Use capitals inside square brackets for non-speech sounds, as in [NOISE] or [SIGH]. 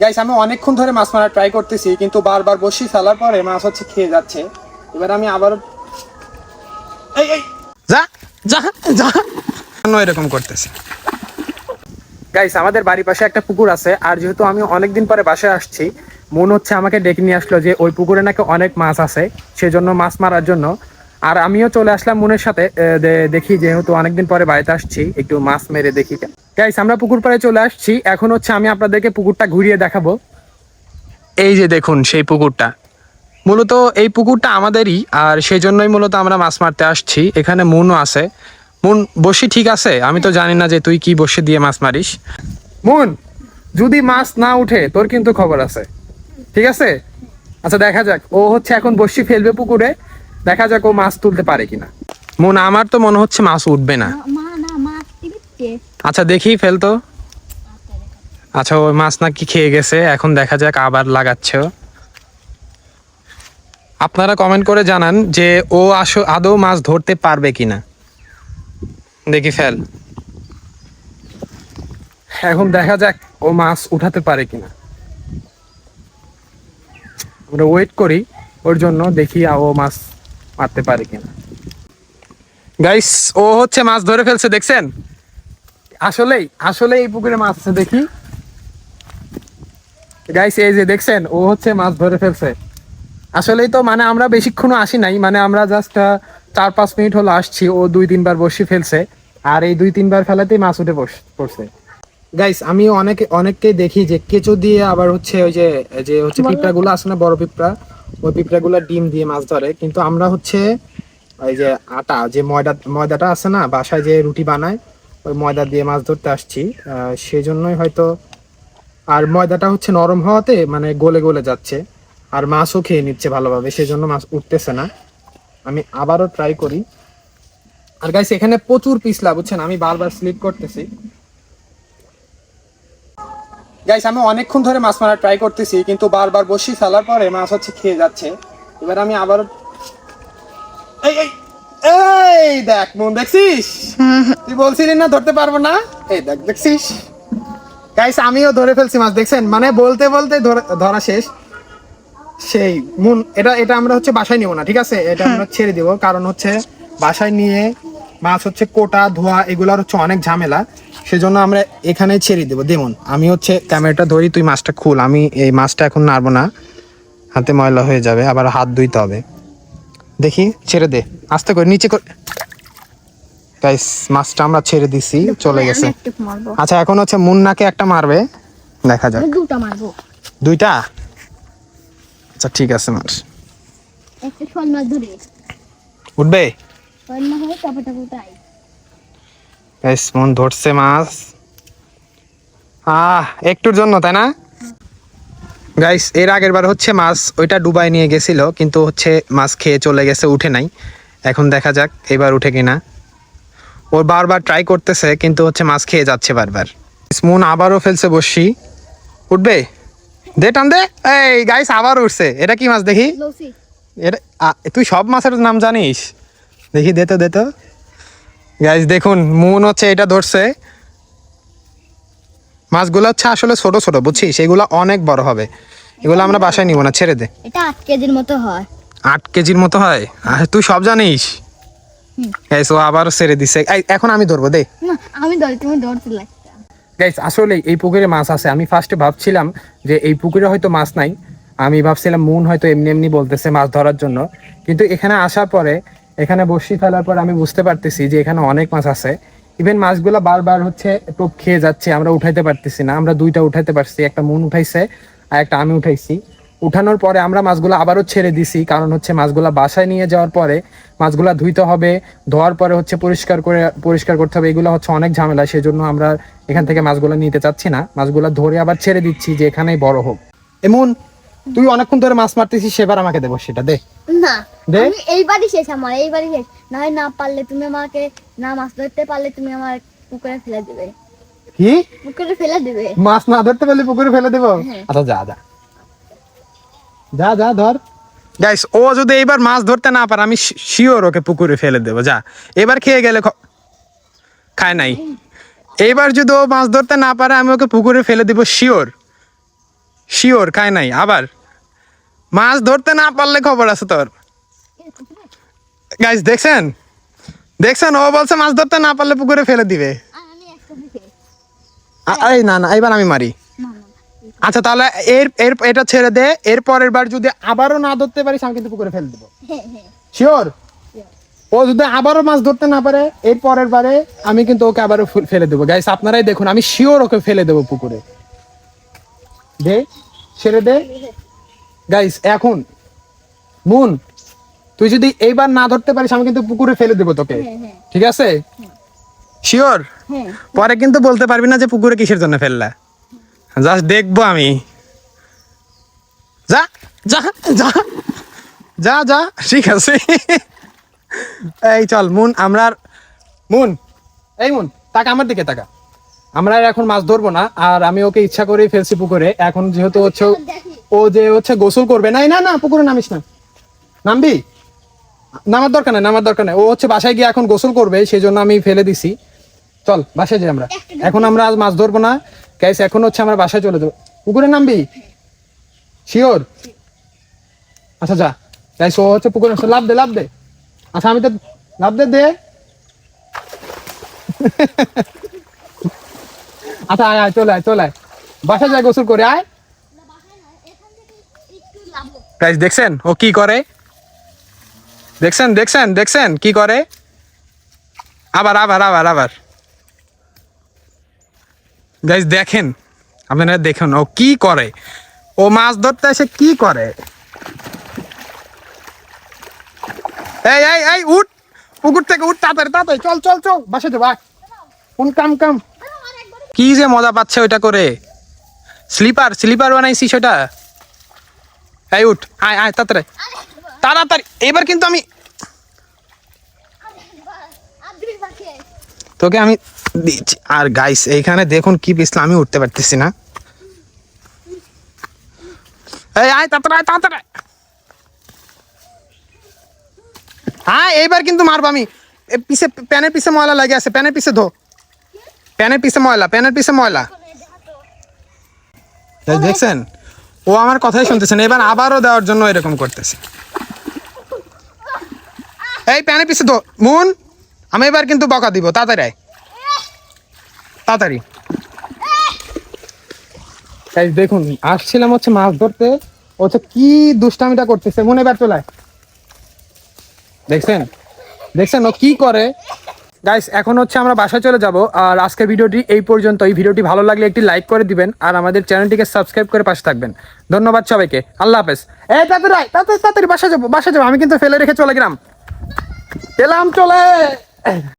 Guys আমি অনেকক্ষণ ধরে মাছ মারা ট্রাই করতেছি কিন্তু বারবার বসি ফেলার পরে মাছ হচ্ছে খেয়ে যাচ্ছে। এবার আমি আবার এই এই! যা! যা যা! কেন এরকম করতেছে। গাইস আমাদের বাড়ির পাশে একটা পুকুর আছে আর যেহেতু আমি অনেকদিন পরে বাসায় আসছি মন হচ্ছে আমাকে ডেকে নিয়ে আসলো যে ওই পুকুরে নাকি অনেক মাছ আছে সেজন্য মাছ মারার জন্য। আর আমিও চলে আসলাম মনের সাথে দেখি যেহেতু অনেকদিন পরে বাড়িতে আসছি একটু মাছ মেরে দেখি। গাইস আমরা পুকুর পাড়ে চলে আসছি। এখন হচ্ছে আমি আপনাদেরকে পুকুরটা ঘুরিয়ে দেখাবো। এই যে দেখুন, সেই পুকুরটা। মূলত এই পুকুরটা আমাদেরই, আর সেই জন্যই মূলত আমরা মাছ মারতে আসছি। এখানে মুনও আছে। মুন বসি ঠিক আছে? আমি তো জানি না যে তুই কি বসে দিয়ে মাছ মারিস। মুন, যদি মাছ না উঠে, তোর কিন্তু খবর আছে। ঠিক আছে? আচ্ছা দেখা যাক। ও হচ্ছে এখন বসি ফেলবে পুকুরে। দেখা যাক ও মাছ তুলতে পারে কিনা। মুন, আমার তো মনে হচ্ছে মাছ উঠবে না। আচ্ছা দেখি ফেলতো আচ্ছা ওই মাছ নাকি খেয়ে গেছে। এখন দেখা যাক আবার লাগাচ্ছ আপনারা কমেন্ট করে জানান যে ও আসো, আদৌ মাছ ধরতে পারবে কিনা। দেখি, ফেল। এখন দেখা যাক ও মাছ উঠাতে পারে কিনা। আমরা ওয়েট করি, ওর জন্য দেখি ও মাছ মারতে পারে কিনা। গাইস ও হচ্ছে মাছ ধরে ফেলছে, দেখছেন? আসলেই আসলে এই পুকুরে মাছ আছে দেখি। গাইস এই যে দেখছেন ও হচ্ছে মাছ ধরে ফেলছে। আসলেই তো মানে আমরা বেশিক্ষণও আসি নাই মানে আমরা জাস্ট চার পাঁচ মিনিট হলো আসছি ও দুই তিনবার বসে ফেলছে আর এই দুই তিনবার ফেলাতেই মাছ উঠে বস- পড়ছে। গাইস আমি অনেকে অনেককে দেখি যে কেঁচো দিয়ে আবার হচ্ছে ওই যে যে হচ্ছে পিঁপড়া গুলো আছে না বড় পিঁপড়া ওই পিঁপড়া গুলো ডিম দিয়ে মাছ ধরে কিন্তু আমরা হচ্ছে ওই যে আটা যে ময়দা ময়দাটা আছে না বাসায় যে রুটি বানায় ওই ময়দা দিয়ে মাছ ধরতে আসছি। সেজন্যই হয়তো আর ময়দাটা হচ্ছে নরম হওয়াতে মানে গলে গলে যাচ্ছে। আর মাছও খেয়ে নিচ্ছে ভালোভাবে, সেজন্য মাছ উঠতেছে না। আমি আবারও ট্রাই করি। আর গাইস এখানে প্রচুর পিছলা, বুঝছেন? আমি বারবার স্লিপ করতেছি। গাইস আমি অনেকক্ষণ ধরে মাছ মারা ট্রাই করতেছি, কিন্তু বারবার বসি ফেলার পরে মাছ হচ্ছে খেয়ে যাচ্ছে। এবার আমি আবার এই এই! এই দেখ মন দেখছিস? তুই বলছিলি না ধরতে পারব না? এই দেখ দেখছিস? গাইস আমিও ধরে ফেলছি মাছ দেখছেন? মানে বলতে বলতে ধরা শেষ। সেই মুন এটা এটা আমরা হচ্ছে বাসায় নিব না ঠিক আছে? এটা আমরা ছেড়ে দিব কারণ হচ্ছে বাসায় নিয়ে মাছ হচ্ছে কোটা ধোয়া এগুলার হচ্ছে অনেক ঝামেলা। সেজন্য আমরা এখানে ছেড়ে দেবো। দেমন আমি হচ্ছে ক্যামেরাটা ধরি তুই মাছটা খুল। আমি এই মাছটা এখন নাড়বো না। হাতে ময়লা হয়ে যাবে আবার হাত ধুইতে হবে। দেখি ছেড়ে দে। আস্তে করে নিচে করে গাইস মাছটা আমরা ছেড়ে দিছি চলে গেছে। আচ্ছা এখন হচ্ছে মুন্নাকে একটা মারবে। দেখা যাক। দুটো মারবো। দুইটা? আচ্ছা ঠিক আছে মার। উঠবে? গাইস মন ধরছে মাছ। আহ একটুর জন্য তাই না? গাইস এর আগের বার হচ্ছে মাছ ওইটা ডুবাই নিয়ে গেছিল কিন্তু হচ্ছে মাছ খেয়ে চলে গেছে উঠে নাই। এখন দেখা যাক এবার উঠে কিনা। ওর বারবার ট্রাই করতেছে কিন্তু হচ্ছে মাছ খেয়ে যাচ্ছে বারবার। মন আবারও ফেলছে বসি উঠবে? দে টান দে। এই গাইস আবার উঠছে। এটা কি মাছ দেখি? এটা তুই সব মাছের নাম জানিস? দেখি দে তো দে তো। গাইজ দেখুন মুন হচ্ছে এটা ধরছে। মাছগুলো হচ্ছে আসলে ছোট ছোট বুঝছিস? এগুলো অনেক বড় হবে। এগুলো আমরা বাসায় নিব না ছেড়ে দে। এটা আট কেজির মতো হয়। আট কেজির মতো হয়? আর তুই সব জানিস? গাইস ও আবারও ছেড়ে দিছে। এই, এখন আমি ধরবো দে। আমি ধরি তুমি ধরতে গাইস আসলে এই পুকুরে মাছ আছে। আমি ফার্স্টে ভাবছিলাম যে এই পুকুরে হয়তো মাছ নাই। আমি ভাবছিলাম মুন হয়তো এমনি এমনি বলতেছে মাছ ধরার জন্য। কিন্তু এখানে আসার পরে এখানে বসি ফেলার পর আমি বুঝতে পারতেছি যে এখানে অনেক মাছ আছে। ইভেন মাছগুলো বারবার হচ্ছে টোপ খেয়ে যাচ্ছে, আমরা উঠাইতে পারতেছি না। আমরা দুইটা উঠাইতে পারছি, একটা মন উঠাইছে আর একটা আমি উঠাইছি। উঠানোর পরে আমরা মাছগুলো আবারও ছেড়ে দিছি, কারণ হচ্ছে মাছগুলো বাসায় নিয়ে যাওয়ার পরে মাছগুলো ধুইতে হবে, ধোয়ার পরে হচ্ছে পরিষ্কার করে, পরিষ্কার করতে হবে, এগুলো হচ্ছে অনেক ঝামেলা, সেজন্য আমরা এখান থেকে মাছগুলো নিতে চাচ্ছি না। মাছগুলো ধরে আবার ছেড়ে দিচ্ছি যে এখানেই বড় হোক। এমন তুই অনেকক্ষণ ধরে মাছ মারতেছিস সেবার আমাকে দেবো সেটা দে। না আমি এইবারই শেষ আমার এইবারই শেষ। না হয় না পারলে তুমি আমাকে না মাছ ধরতে পারলে তুমি আমার পুকুরে ফেলে দিবে। কি? পুকুরে ফেলে দিবে। মাছ না ধরতে পারলে পুকুরে ফেলে দেবো? হ্যাঁ। আচ্ছা যা যা। যা যা ধর। গাইস ও যদি এইবার মাছ ধরতে না পারে আমি শিওর ওকে পুকুরে ফেলে দেবো যা। এবার খেয়ে গেলে খায় নাই। এইবার যদি ও মাছ ধরতে না পারে আমি ওকে পুকুরে ফেলে দিব শিওর শিওর খায় নাই। আবার। মাছ ধরতে না পারলে খবর আছে তোর। গাইস দেখছেন? দেখছেন? ও বলছে মাছ ধরতে না পারলে পুকুরে ফেলে দিবে। এই না না এবার আমি মারি। আচ্ছা তাহলে এর এর, এটা ছেড়ে দে। এর পরের বার যদি আবারও না ধরতে পারিস, আমি কিন্তু পুকুরে ফেলে দেবো। শিওর ও যদি আবারও মাছ ধরতে না পারে, এর পরের বারে আমি কিন্তু ওকে আবারও ফেলে দেবো। গাইস আপনারাই দেখুন, আমি শিওর ওকে ফেলে দেবো পুকুরে। দে, ছেড়ে দে। গাইস এখন মুন তুই যদি এইবার না ধরতে পারিস আমি কিন্তু পুকুরে ফেলে দেবো তোকে। হ্যাঁ হ্যাঁ। ঠিক আছে? শিওর হ্যাঁ। পরে কিন্তু বলতে পারবি না যে পুকুরে কিসের জন্য ফেললা। জাস্ট দেখব আমি। যা যা যা যা যা ঠিক আছে। এই চল মুন আমরা মুন এই মুন তাকা আমার দিকে তাকা। আমরা এখন মাছ ধরবো না আর আমি ওকে ইচ্ছা করেই ফেলছি পুকুরে। এখন যেহেতু হচ্ছে ও- যে হচ্ছে গোসল করবে। নাই, না না, পুকুরে নামিস না। নামবি? নামার দরকার নাই, নামার দরকার নাই। ও হচ্ছে বাসায় গিয়ে এখন গোসল করবে সেই জন্য আমি ফেলে দিছি। চল, বাসায় যাই আমরা। এখন আমরা আজ মাছ ধরবো না। গাইস এখন হচ্ছে আমরা বাসায় চলে যাব। পুকুরে নামবি? শিওর আচ্ছা যা। গাইস ও হচ্ছে পুকুরে। লাভ দে লাভ দে। আচ্ছা আমি তো লাভ দে দে। [LAUGHS] আচ্ছা আয় আয়, চলে আয় চলে আয়। বাসায় যাই গোসল করে আয়। গাইস দেখছেন? ও কি করে? দেখছেন? দেখছেন? দেখছেন? কি করে? আবার আবার আবার আবার। গাইস দেখেন। আপনারা দেখুন, ও কি করে? ও মাছ ধরতে এসে কি করে? এই এই এই, উঠ! পুকুর থেকে উঠ তাড়াতাড়ি তাড়াতাড়ি। চল চল চল। বাসে যাব, আয়। কোন কাম কাম। কি যে মজা পাচ্ছে ওইটা করে। স্লিপার স্লিপার বানাইছি সেটা এই উঠ আয় আয় তাড়াতাড়ি। তাড়াতাড়ি। এবার কিন্তু আমি আদ্রি পাখি তোকে আমি দিচ্ছি। আর গাইস এইখানে দেখুন কি পিছলা আমি উঠতে পারতেছি না। এই আয় তাড়াতাড়ি আয়, তাড়াতাড়ি। আয়। হ্যাঁ এইবার কিন্তু মারবো আমি। এ পিছে প্যানের পিছে ময়লা লাগে আছে প্যানের পিছে ধো। প্যানের পিছে ময়লা প্যানের পিছে ময়লা। এই দেখছেন? ও আমার কথাই শুনতেছেন এবার আবারও দেওয়ার জন্য এরকম করতেছে। এই প্যানের পিছে ধো মুন, আমি এবার কিন্তু বকা দিব, তাড়াতাড়ি তাড়াতাড়ি। দেখুন, আসছিলাম হচ্ছে মাছ ধরতে হচ্ছে কি দুষ্টামিটা করতেছে, মনে এবার চলে দেখছেন? দেখছেন ও কি করে? গাইস এখন হচ্ছে আমরা বাসায় চলে যাব। আর আজকে ভিডিওটি এই পর্যন্ত। এই ভিডিওটি ভালো লাগলে একটি লাইক করে দিবেন আর আমাদের চ্যানেলটিকে সাবস্ক্রাইব করে পাশে থাকবেন। ধন্যবাদ সবাইকে। আল্লাহ হাফেজ। এই রায় তাড়াতাড়ি তাড়াতাড়ি বাসা যাব বাসা যাব। আমি কিন্তু ফেলে রেখে চলে গেলাম। এলাম চলে।